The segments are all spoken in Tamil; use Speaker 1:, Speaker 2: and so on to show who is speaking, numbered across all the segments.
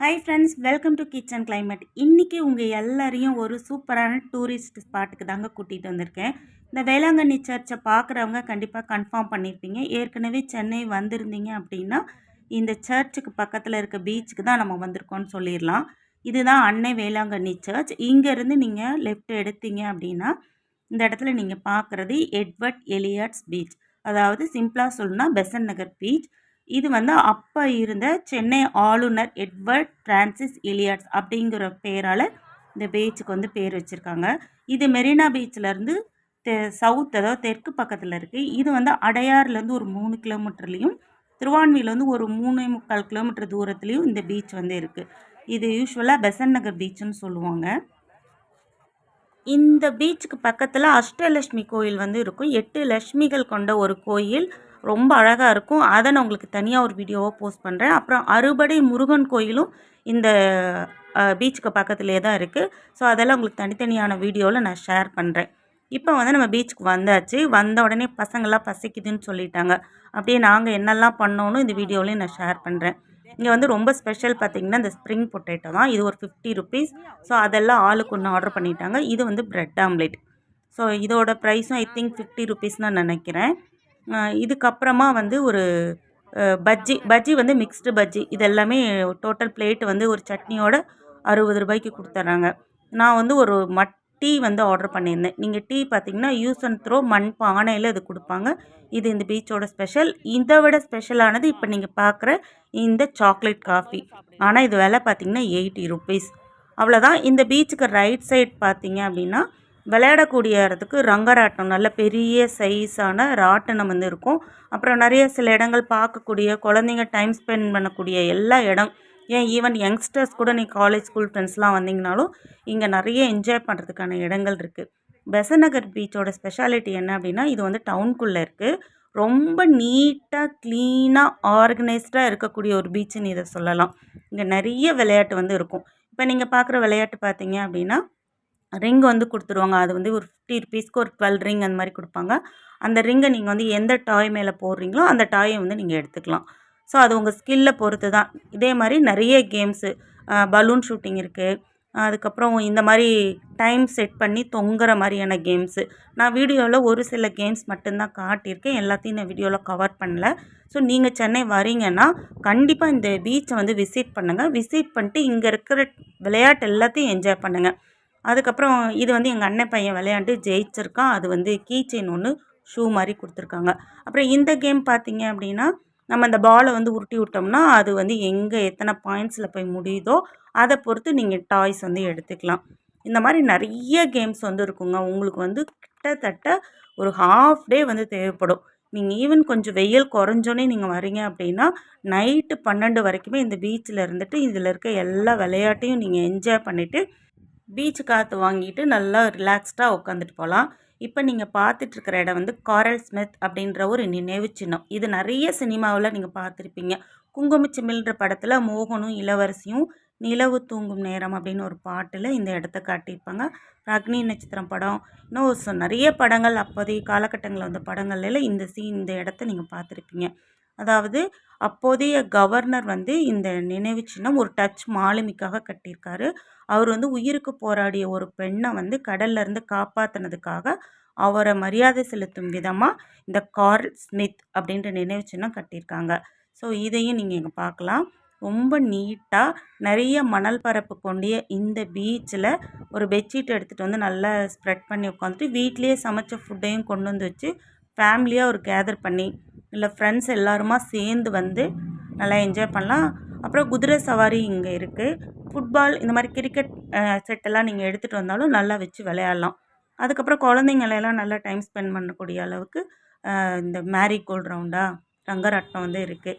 Speaker 1: Hi friends welcome to kitchen climate இன்றைக்கி உங்கள் எல்லாரையும் ஒரு சூப்பரான டூரிஸ்ட் ஸ்பாட்டுக்கு தாங்க கூட்டிகிட்டு வந்திருக்கேன். இந்த வேளாங்கண்ணி சர்ச்சை பார்க்குறவங்க கண்டிப்பாக கன்ஃபார்ம் பண்ணியிருப்பீங்க ஏற்கனவே சென்னை வந்திருந்தீங்க அப்படின்னா இந்த சர்ச்சுக்கு பக்கத்தில் இருக்க பீச்சுக்கு தான் நம்ம வந்திருக்கோம்னு சொல்லிடலாம். இதுதான் அன்னை வேளாங்கண்ணி சர்ச் இங்கேருந்து நீங்கள் லெஃப்ட் எடுத்தீங்க அப்படின்னா இந்த இடத்துல நீங்கள் பார்க்குறது எட்வர்ட் எலியட்ஸ் பீச் அதாவது சிம்பிளாக சொல்லணும்னா பெசன் நகர் பீச் இது வந்து அப்போ இருந்த சென்னை ஆளுநர் எட்வர்ட் பிரான்சிஸ் இலியாட்ஸ் அப்படிங்கிற பேரால் இந்த பீச்சுக்கு வந்து பேர் வச்சுருக்காங்க. இது மெரினா பீச்சிலேருந்து தெ சவுத் அதாவது தெற்கு பக்கத்தில் இருக்குது இது வந்து அடையார்லேருந்து ஒரு மூணு கிலோமீட்டர்லேயும் திருவான்மையிலேருந்து ஒரு மூணு முக்கால் கிலோமீட்டர் தூரத்துலேயும் இந்த பீச் வந்து இருக்குது இது யூஸ்வலாக பெசன் நகர் பீச்சுன்னு சொல்லுவாங்க. இந்த பீச்சுக்கு பக்கத்தில் அஷ்டலட்சுமி கோயில் வந்து இருக்கும். எட்டு லட்சுமிகள் கொண்ட ஒரு கோயில். ரொம்ப அழகாக இருக்கும். அதை நான் உங்களுக்கு தனியாக ஒரு வீடியோவாக போஸ்ட் பண்ணுறேன் அப்புறம் அறுபடை முருகன் கோயிலும் இந்த பீச்சுக்கு பக்கத்துலேயே தான் இருக்குது ஸோ அதெல்லாம் உங்களுக்கு தனித்தனியான வீடியோவில் நான் ஷேர் பண்ணுறேன் இப்போ வந்து நம்ம பீச்சுக்கு வந்தாச்சு. வந்த உடனே பசங்கள்லாம் பசிக்குதுன்னு சொல்லிட்டாங்க. அப்படியே நாங்கள் என்னெல்லாம் பண்ணோன்னு இந்த வீடியோலையும் நான் ஷேர் பண்ணுறேன் இங்கே வந்து ரொம்ப ஸ்பெஷல் பார்த்திங்கன்னா இந்த ஸ்ப்ரிங் பொட்டேட்டோ தான். இது ஒரு ஃபிஃப்டி ருபீஸ் ஸோ அதெல்லாம் ஆளுக்கு ஒன்று ஆர்டர் பண்ணிட்டாங்க. இது வந்து ப்ரெட் ஆம்லேட் ஸோ இதோட ப்ரைஸும் ஐ திங்க் ஃபிஃப்டி ருபீஸ் நான் நினைக்கிறேன். இதுக்கப்புறமா வந்து ஒரு பஜ்ஜி பஜ்ஜி வந்து மிக்ஸ்டு பஜ்ஜி. இது எல்லாமே டோட்டல் பிளேட் வந்து ஒரு சட்னியோட அறுபது ரூபாய்க்கு கொடுத்துட்றாங்க நான் வந்து ஒரு மட் டீ வந்து ஆர்டர் பண்ணியிருந்தேன். நீங்கள் டீ பார்த்தீங்கன்னா யூஸ் அண்ட் த்ரோ மண் பானையில் இது கொடுப்பாங்க. இது இந்த பீச்சோட ஸ்பெஷல் இதை விட ஸ்பெஷலானது இப்போ நீங்கள் பார்க்குற இந்த சாக்லேட் காஃபி ஆனால் இது விலை பார்த்தீங்கன்னா எயிட்டி ருபீஸ் அவ்வளோதான் இந்த பீச்சுக்கு ரைட் சைட் பார்த்தீங்க அப்படின்னா விளையாடக்கூடிய இடத்துக்கு ரங்கராட்டம் நல்ல பெரிய சைஸான ராட்டினம் வந்து இருக்கும். அப்புறம் நிறைய சில இடங்கள் பார்க்கக்கூடிய குழந்தைங்க டைம் ஸ்பெண்ட் பண்ணக்கூடிய எல்லா இடம். ஏன் ஈவன் யங்ஸ்டர்ஸ் கூட நீ காலேஜ் ஸ்கூல் ஃப்ரெண்ட்ஸ்லாம் வந்தீங்கனாலும் இங்கே நிறைய என்ஜாய் பண்ணுறதுக்கான இடங்கள் இருக்குது பெசநகர் பீச்சோட ஸ்பெஷாலிட்டி என்ன அப்படின்னா இது வந்து டவுனுக்குள்ளே இருக்குது ரொம்ப நீட்டாக க்ளீனாக ஆர்கனைஸ்டாக இருக்கக்கூடிய ஒரு பீச்சுன்னு இதை சொல்லலாம். இங்கே நிறைய விளையாட்டு வந்து இருக்கும். இப்போ நீங்கள் பார்க்குற விளையாட்டு பார்த்தீங்க அப்படின்னா ரிங் வந்து கொடுத்துருவாங்க. அது வந்து ஒரு ஃபிஃப்டி ருபீஸ்க்கு ஒரு டுவெல் ரிங் அந்த மாதிரி கொடுப்பாங்க. அந்த ரிங்கை நீங்கள் வந்து எந்த டாய் மேலே போடுறீங்களோ அந்த டாயை வந்து நீங்கள் எடுத்துக்கலாம். ஸோ அது உங்கள் ஸ்கில்லை பொறுத்து தான். இதே மாதிரி நிறைய கேம்ஸு பலூன் ஷூட்டிங் இருக்குது அதுக்கப்புறம் இந்த மாதிரி டைம் செட் பண்ணி தொங்குற மாதிரியான கேம்ஸு. நான் வீடியோவில் ஒரு சில கேம்ஸ் மட்டும்தான் காட்டியிருக்கேன். எல்லாத்தையும் நான் வீடியோவில் கவர் பண்ணல. ஸோ நீங்கள் சென்னை வரீங்கன்னா கண்டிப்பாக இந்த பீச்சை வந்து விசிட் பண்ணுங்கள் விசிட் பண்ணிட்டு இங்கே இருக்கிற விளையாட்டு எல்லாத்தையும் என்ஜாய் பண்ணுங்கள் அதுக்கப்புறம் இது வந்து எங்கள் அண்ணன் பையன் விளையாண்டு ஜெயிச்சிருக்கான். அது வந்து கீ செயின் ஒன்று ஷூ மாதிரி கொடுத்துருக்காங்க. அப்புறம் இந்த கேம் பார்த்தீங்க அப்படின்னா நம்ம அந்த பாலை வந்து உருட்டி விட்டோம்னா அது வந்து எங்கே எத்தனை பாயிண்ட்ஸில் போய் முடியுதோ அதை பொறுத்து நீங்கள் டாய்ஸ் வந்து எடுத்துக்கலாம். இந்த மாதிரி நிறைய கேம்ஸ் வந்து இருக்குங்க. உங்களுக்கு வந்து கிட்டத்தட்ட ஒரு ஹாஃப் டே வந்து தேவைப்படும். நீங்கள் ஈவன் கொஞ்சம் வெயில் குறைஞ்சோன்னே நீங்கள் வரீங்க அப்படின்னா நைட்டு பன்னெண்டு வரைக்குமே இந்த பீச்சில் இருந்துட்டு இதில் இருக்க எல்லா விளையாட்டையும் நீங்கள் என்ஜாய் பண்ணிவிட்டு பீச் காற்று வாங்கிட்டு நல்லா ரிலாக்ஸ்டாக உட்காந்துட்டு போகலாம் இப்போ நீங்கள் பார்த்துட்ருக்கிற இடம் வந்து காரல் ஸ்மித் அப்படின்ற ஒரு நினைவு சின்னம். இது நிறைய சினிமாவில் நீங்கள் பார்த்துருப்பீங்க. குங்குமச்சிமில்ன்ற படத்தில் மோகனும் இளவரசியும் நிலவு தூங்கும் நேரம் அப்படின்னு ஒரு பாட்டில் இந்த இடத்த காட்டியிருப்பாங்க. அக்னி நட்சத்திரம் படம். இன்னும் ஒரு நிறைய படங்கள் அப்போதைய காலகட்டங்களில் வந்த படங்கள்ல இந்த சீன் இந்த இடத்த நீங்கள் பார்த்துருப்பீங்க. அதாவது அப்போதைய கவர்னர் வந்து இந்த நினைவு சின்னம் ஒரு டச் மாலுமிக்காக கட்டியிருக்காரு. அவர் வந்து உயிருக்கு போராடிய ஒரு பெண்ணை வந்து கடல்லேருந்து காப்பாற்றினதுக்காக அவரை மரியாதை செலுத்தும் விதமாக இந்த கார்ல் ஸ்மித் அப்படின்ற நினைவு சின்னம் கட்டியிருக்காங்க. ஸோ இதையும் நீங்கள் இங்கே பார்க்கலாம். ரொம்ப நீட்டாக நிறைய மணல் பரப்பு கொண்டிய இந்த பீச்சில் ஒரு பெட்ஷீட் எடுத்துகிட்டு வந்து நல்லா ஸ்ப்ரெட் பண்ணி உட்காந்துட்டு வீட்லேயே சமைச்ச ஃபுட்டையும் கொண்டு வந்து வச்சு ஃபேமிலியாக ஒரு கேதர் பண்ணி இல்லை ஃப்ரெண்ட்ஸ் எல்லாருமா சேர்ந்து வந்து நல்லா என்ஜாய் பண்ணலாம். அப்புறம் குதிரை சவாரி இங்கே இருக்குது ஃபுட்பால் இந்த மாதிரி கிரிக்கெட் செட்டெல்லாம் நீங்கள் எடுத்துகிட்டு வந்தாலும் நல்லா வச்சு விளையாடலாம். அதுக்கப்புறம் குழந்தைங்களெல்லாம் நல்லா டைம் ஸ்பெண்ட் பண்ணக்கூடிய அளவுக்கு இந்த மேரி கோல்ட் ரவுண்டா ரங்கராட்டம் வந்து இருக்குது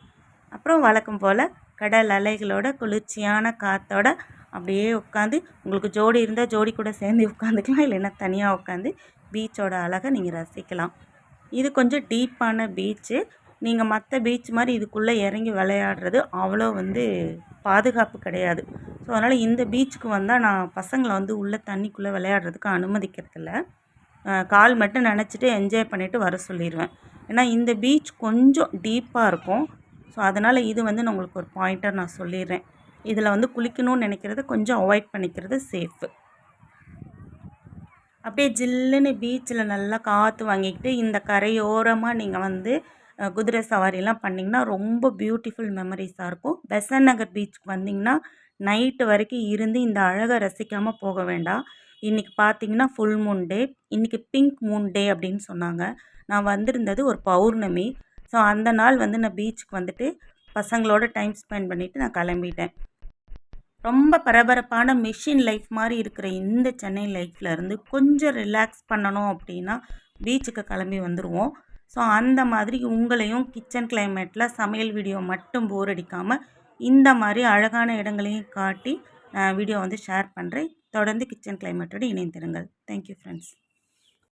Speaker 1: அப்புறம் வழக்கம் போல் கடல் அலைகளோட குளிர்ச்சியான காற்றோட அப்படியே உட்காந்து உங்களுக்கு ஜோடி இருந்தால் ஜோடி கூட சேர்ந்து உட்காந்துக்கலாம் இல்லைன்னா தனியாக உட்காந்து பீச்சோட அழகை நீங்கள் ரசிக்கலாம். இது கொஞ்சம் டீப்பான பீச்சு. நீங்கள் மற்ற பீச் மாதிரி இதுக்குள்ளே இறங்கி விளையாடுறது அவ்வளோ வந்து பாதுகாப்பு கிடையாது. ஸோ அதனால் இந்த பீச்சுக்கு வந்தால் நான் பசங்களை வந்து உள்ளே தண்ணிக்குள்ளே விளையாடுறதுக்கு அனுமதிக்கிறதில்ல. கால் மட்டும் நினச்சிட்டு என்ஜாய் பண்ணிவிட்டு வர சொல்லிடுவேன் ஏன்னா இந்த பீச் கொஞ்சம் டீப்பாக இருக்கும். ஸோ அதனால் இது வந்து நான் உங்களுக்கு ஒரு பாயிண்ட்டாக நான் சொல்லிடுறேன். இதில் வந்து குளிக்கணும்னு நினைக்கிறத கொஞ்சம் அவாய்ட் பண்ணிக்கிறது சேஃபு. அப்படியே ஜில்லுன்னு பீச்சில் நல்லா காற்று வாங்கிக்கிட்டு இந்த கரையோரமாக நீங்கள் வந்து குதிரை சவாரிலாம் பண்ணிங்கன்னா ரொம்ப பியூட்டிஃபுல் மெமரிஸாக இருக்கும். பெசன் நகர் பீச்சுக்கு வந்தீங்கன்னா நைட்டு வரைக்கும் இருந்து இந்த அழகை ரசிக்காமல் போக வேண்டாம். இன்றைக்கி பார்த்தீங்கன்னா ஃபுல் மூன் டே இன்றைக்கி பிங்க் மூன் டே அப்படின்னு சொன்னாங்க. நான் வந்திருந்தது ஒரு பௌர்ணமி. ஸோ அந்த நாள் வந்து நான் பீச்சுக்கு வந்துட்டு பசங்களோட டைம் ஸ்பெண்ட் பண்ணிவிட்டு நான் கிளம்பிட்டேன். ரொம்ப பரபரப்பான மிஷின் லைஃப் மாதிரி இருக்கிற இந்த சென்னை லைஃப்பில் இருந்து கொஞ்சம் ரிலாக்ஸ் பண்ணணும் அப்படின்னா பீச்சுக்கு கிளம்பி வந்துடுவோம் ஸோ அந்த மாதிரி உங்களையும் கிச்சன் கிளைமேட்டில் சமையல் வீடியோ மட்டும் போர் அடிக்காமல் இந்த மாதிரி அழகான இடங்களையும் காட்டி நான் வீடியோ வந்து ஷேர் பண்ணுறேன் தொடர்ந்து கிச்சன் கிளைமேட்டோடு இணைந்திருங்கள். Thank you friends